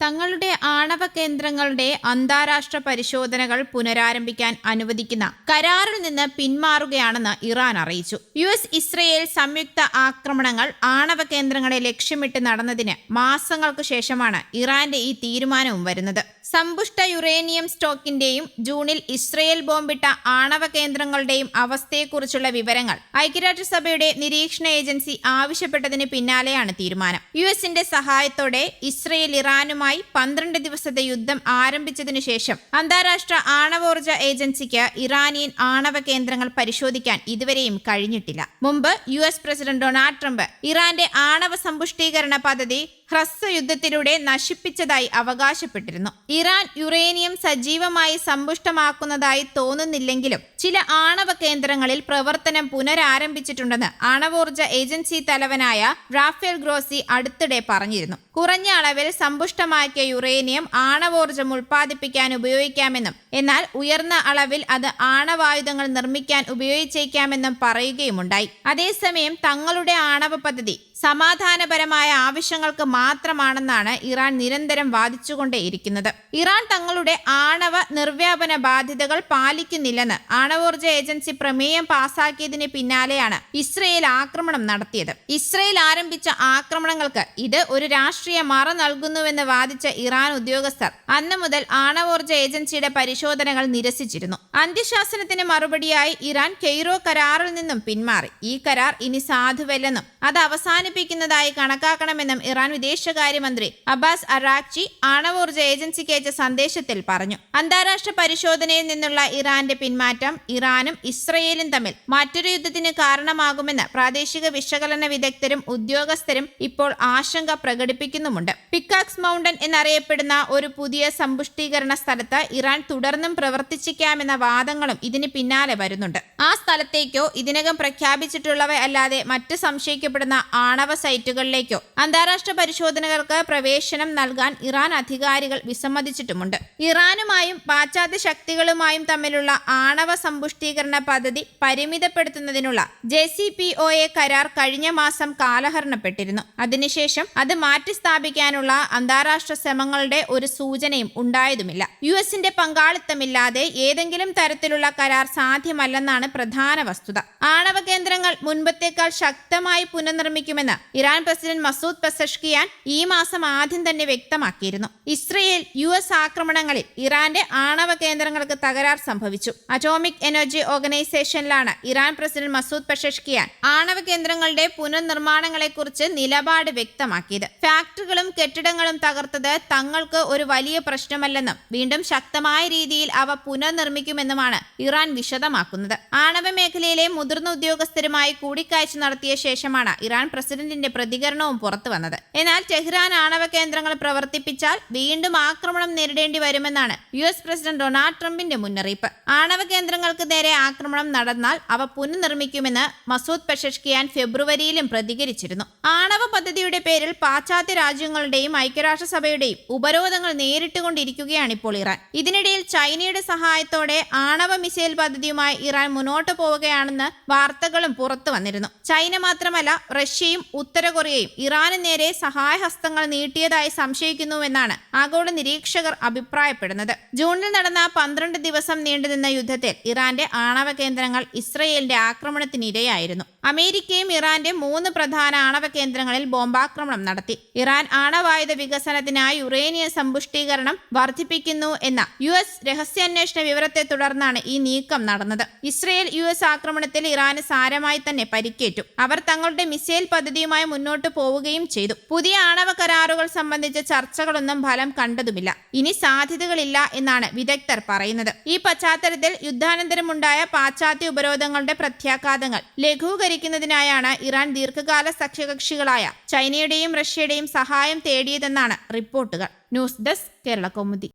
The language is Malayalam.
തങ്ങളുടെ ആണവ കേന്ദ്രങ്ങളുടെ അന്താരാഷ്ട്ര പരിശോധനകൾ പുനരാരംഭിക്കാൻ അനുവദിക്കുന്ന കരാറിൽ നിന്ന് പിന്മാറുകയാണെന്ന് ഇറാൻ അറിയിച്ചു. യു എസ് ഇസ്രയേൽ സംയുക്ത ആക്രമണങ്ങൾ ആണവ കേന്ദ്രങ്ങളെ ലക്ഷ്യമിട്ട് നടന്നതിന് മാസങ്ങൾക്ക് ശേഷമാണ് ഇറാന്റെ ഈ തീരുമാനവും വരുന്നത്. സമ്പുഷ്ട യുറേനിയം സ്റ്റോക്കിന്റെയും ജൂണിൽ ഇസ്രയേൽ ബോംബിട്ട ആണവ കേന്ദ്രങ്ങളുടെയും അവസ്ഥയെക്കുറിച്ചുള്ള വിവരങ്ങൾ ഐക്യരാഷ്ട്രസഭയുടെ നിരീക്ഷണ ഏജൻസി ആവശ്യപ്പെട്ടതിന് പിന്നാലെയാണ് തീരുമാനം. യു എസിന്റെ സഹായത്തോടെ ഇസ്രയേൽ ഇറാനുമായി പന്ത്രണ്ട് ദിവസത്തെ യുദ്ധം ആരംഭിച്ചതിനു ശേഷം അന്താരാഷ്ട്ര ആണവോർജ ഏജൻസിക്ക് ഇറാനിയൻ ആണവ കേന്ദ്രങ്ങൾ പരിശോധിക്കാൻ ഇതുവരെയും കഴിഞ്ഞിട്ടില്ല. മുമ്പ് U S president Donald Trump ഇറാന്റെ ആണവ സമ്പുഷ്ടീകരണ പദ്ധതി ഹ്രസ്വ യുദ്ധത്തിലൂടെ നശിപ്പിച്ചതായി അവകാശപ്പെട്ടിരുന്നു. ഇറാൻ യുറേനിയം സജീവമായി സമ്പുഷ്ടമാക്കുന്നതായി തോന്നുന്നില്ലെങ്കിലും ചില ആണവ കേന്ദ്രങ്ങളിൽ പ്രവർത്തനം പുനരാരംഭിച്ചിട്ടുണ്ടെന്ന് ആണവോർജ ഏജൻസി തലവനായ റാഫേൽ ഗ്രോസി അടുത്തിടെ പറഞ്ഞിരുന്നു. കുറഞ്ഞ അളവിൽ സമ്പുഷ്ടമാക്കിയ യുറേനിയം ആണവോർജം ഉൽപ്പാദിപ്പിക്കാൻ ഉപയോഗിക്കാമെന്നും എന്നാൽ ഉയർന്ന അളവിൽ അത് ആണവായുധങ്ങൾ നിർമ്മിക്കാൻ ഉപയോഗിച്ചേക്കാമെന്നും പറയുകയുമുണ്ടായി. അതേസമയം തങ്ങളുടെ ആണവ പദ്ധതി സമാധാനപരമായ ആവശ്യങ്ങൾക്ക് മാത്രമാണെന്നാണ് ഇറാൻ നിരന്തരം വാദിച്ചുകൊണ്ടേയിരിക്കുന്നത്. ഇറാൻ തങ്ങളുടെ ആണവ നിർവ്യാപന ബാധ്യതകൾ പാലിക്കുന്നില്ലെന്ന് ആണവോർജ ഏജൻസി പ്രമേയം പാസാക്കിയതിന് പിന്നാലെയാണ് ഇസ്രയേൽ ആക്രമണം നടത്തിയത്. ഇസ്രയേൽ ആരംഭിച്ച ആക്രമണങ്ങൾക്ക് ഇത് ഒരു രാഷ്ട്രീയ മറ നൽകുന്നുവെന്ന് വാദിച്ച ഇറാൻ ഉദ്യോഗസ്ഥർ. അന്ന് മുതൽ ആണവോർജ ഏജൻസിയുടെ പരിശോധനകൾ നിരസിച്ചിരുന്നു. അന്ത്യശാസനത്തിന് മറുപടിയായി ഇറാൻ കെയ്റോ കരാറിൽ നിന്നും പിന്മാറി. ഈ കരാർ ഇനി സാധുവല്ലെന്നും അത് അവസാനിപ്പിക്കുന്നതായി കണക്കാക്കണമെന്നും ഇറാൻ വിദേശകാര്യമന്ത്രി അബ്ബാസ് അറാഖ്ചി ആണവോർജ ഏജൻസിക്ക് അയച്ച സന്ദേശത്തിൽ പറഞ്ഞു. അന്താരാഷ്ട്ര പരിശോധനയിൽ നിന്നുള്ള ഇറാന്റെ പിന്മാറ്റം ഇറാനും ഇസ്രയേലും തമ്മിൽ മറ്റൊരു യുദ്ധത്തിന് കാരണമാകുമെന്ന് പ്രാദേശിക വിശകലന വിദഗ്ധരും ഉദ്യോഗസ്ഥരും ഇപ്പോൾ ആശങ്ക പ്രകടിപ്പിക്കുന്നുമുണ്ട്. പിക്കാക്സ് മൗണ്ടൻ എന്നറിയപ്പെടുന്ന ഒരു പുതിയ സമ്പുഷ്ടീകരണ സ്ഥലത്ത് ഇറാൻ തുടർന്നും പ്രവർത്തിച്ചിക്കാമെന്ന വാദങ്ങളും ഇതിന് പിന്നാലെ വരുന്നുണ്ട്. ആ സ്ഥലത്തേക്കോ ഇതിനകം പ്രഖ്യാപിച്ചിട്ടുള്ളവ അല്ലാതെ മറ്റ് സംശയിക്കപ്പെടുന്ന ആണവ സൈറ്റുകളിലേക്കോ അന്താരാഷ്ട്ര പരിശോധനകൾക്ക് പ്രവേശനം നൽകാൻ ഇറാൻ അധികാരികൾ വിസമ്മതിച്ചിട്ടുമുണ്ട്. ഇറാനുമായും പാശ്ചാത്യ ശക്തികളുമായും തമ്മിലുള്ള ആണവ സമ്പുഷ്ടീകരണ പദ്ധതി പരിമിതപ്പെടുത്തുന്നതിനുള്ള J C P O A കരാർ കഴിഞ്ഞ മാസം കാലഹരണപ്പെട്ടിരുന്നു. അതിനുശേഷം അത് മാറ്റി സ്ഥാപിക്കാനുള്ള അന്താരാഷ്ട്ര ശ്രമങ്ങളുടെ ഒരു സൂചനയും ഉണ്ടായതുമില്ല. യു എസിന്റെ പങ്കാളിത്തമില്ലാതെ ഏതെങ്കിലും തരത്തിലുള്ള കരാർ സാധ്യമല്ലെന്നാണ് പ്രധാന വസ്തുത. ആണവ കേന്ദ്രങ്ങൾ മുൻപത്തേക്കാൾ ശക്തമായി പുനർനിർമ്മിക്കുമെന്ന് ഇറാൻ പ്രസിഡന്റ് മസൂദ് പെസഷ്കിയാൻ ഈ മാസം ആദ്യം തന്നെ വ്യക്തമാക്കിയിരുന്നു. ഇസ്രയേൽ യു എസ് ആക്രമണങ്ങളിൽ ഇറാന്റെ ആണവ കേന്ദ്രങ്ങൾക്ക് തകരാർ സംഭവിച്ചു. അറ്റോമിക് എനർജി ഓർഗനൈസേഷനിലാണ് ഇറാൻ പ്രസിഡന്റ് മസൂദ് പെഷഷ്കിയാൻ ആണവ കേന്ദ്രങ്ങളുടെ പുനർനിർമ്മാണങ്ങളെക്കുറിച്ച് നിലപാട് വ്യക്തമാക്കിയത്. ഫാക്ടറികളും കെട്ടിടങ്ങളും തകർത്തത് തങ്ങൾക്ക് ഒരു വലിയ പ്രശ്നമല്ലെന്നും വീണ്ടും ശക്തമായ രീതിയിൽ അവ പുനർനിർമ്മിക്കുമെന്നുമാണ് ഇറാൻ വിശദമാക്കുന്നത്. ആണവ മേഖലയിലെ മുതിർന്ന ഉദ്യോഗസ്ഥരുമായി കൂടിക്കാഴ്ച നടത്തിയ ശേഷമാണ് ഇറാൻ പ്രസിഡന്റിന്റെ പ്രതികരണവും പുറത്തു വന്നത്. എന്നാൽ ടെഹ്റാൻ ആണവ കേന്ദ്രങ്ങൾ പ്രവർത്തിപ്പിച്ചാൽ വീണ്ടും ആക്രമണം നേരിടേണ്ടി വരുമെന്നാണ് യു എസ് പ്രസിഡന്റ് ഡൊണാൾഡ് ട്രംപിന്റെ മുന്നറിയിപ്പ്. ആണവ കേന്ദ്രങ്ങൾക്ക് നേരെ ആക്രമണം നടന്നാൽ അവ പുനർനിർമ്മിക്കുമെന്ന് മസൂദ് പെഷഷ്കിയാൻ ഫെബ്രുവരിയിലും പ്രതികരിച്ചിരുന്നു. ആണവ പദ്ധതിയുടെ പേരിൽ പാശ്ചാത്യ രാജ്യങ്ങളുടെയും ഐക്യരാഷ്ട്രസഭയുടെയും ഉപരോധങ്ങൾ നേരിട്ടുകൊണ്ടിരിക്കുകയാണ് ഇപ്പോൾ ഇറാൻ. ഇതിനിടയിൽ ചൈനയുടെ സഹായത്തോടെ ആണവ മിസൈൽ പദ്ധതിയുമായി ഇറാൻ മുന്നോട്ട് പോവുകയാണെന്ന് വാർത്തകളും പുറത്തു വന്നിരുന്നു. ചൈന മാത്രമല്ല റഷ്യയും ഉത്തര കൊറിയയും ഇറാന് നേരെ സഹായഹസ്തങ്ങൾ നീട്ടിയതായി സംശയിക്കുന്നുവെന്നാണ് ആഗോള നിരീക്ഷകർ അഭിപ്രായപ്പെടുന്നത്. ജൂണിൽ നടന്ന പന്ത്രണ്ട് ദിവസം നീണ്ടുനിന്ന യുദ്ധത്തിൽ ഇറാന്റെ ആണവ കേന്ദ്രങ്ങൾ ഇസ്രയേലിന്റെ ആക്രമണത്തിനിരയായിരുന്നു. അമേരിക്കയും ഇറാന്റെ മൂന്ന് പ്രധാന ആണവ കേന്ദ്രങ്ങളിൽ ബോംബാക്രമണം നടത്തി. ഇറാൻ ആണവായുധ വികസനത്തിനായി യുറേനിയം സമ്പുഷ്ടീകരണം വർദ്ധിപ്പിക്കുന്നു എന്ന യു എസ് രഹസ്യാന്വേഷണ വിവരത്തെ തുടർന്നാണ് ഈ നീക്കം നടന്നത്. ഇസ്രയേൽ യു എസ് ആക്രമണത്തിൽ ഇറാന് സാരമായി തന്നെ പരിക്കേറ്റു. അവർ തങ്ങളുടെ മിസൈൽ പദ്ധതിയുമായി മുന്നോട്ട് പോവുകയും ചെയ്തു. പുതിയ ആണവ കരാറുകൾ സംബന്ധിച്ച ചർച്ചകളൊന്നും ഫലം കണ്ടതുമില്ല. ഇനി സാധ്യതകളില്ല എന്നാണ് വിദഗ്ധർ പറയുന്നത്. ഈ പശ്ചാത്തലത്തിൽ യുദ്ധാനന്തരമുണ്ടായ പാശ്ചാത്യ ഉപരോധങ്ങളുടെ പ്രത്യാഘാതങ്ങൾ ലഘൂകരിക്കുന്നതിനായാണ് ഇറാൻ ദീർഘകാല സഖ്യകക്ഷികളായ ചൈനയുടെയും റഷ്യയുടെയും സഹായം തേടിയതെന്നാണ് റിപ്പോർട്ടുകൾ. News desk Kerala Kaumudi.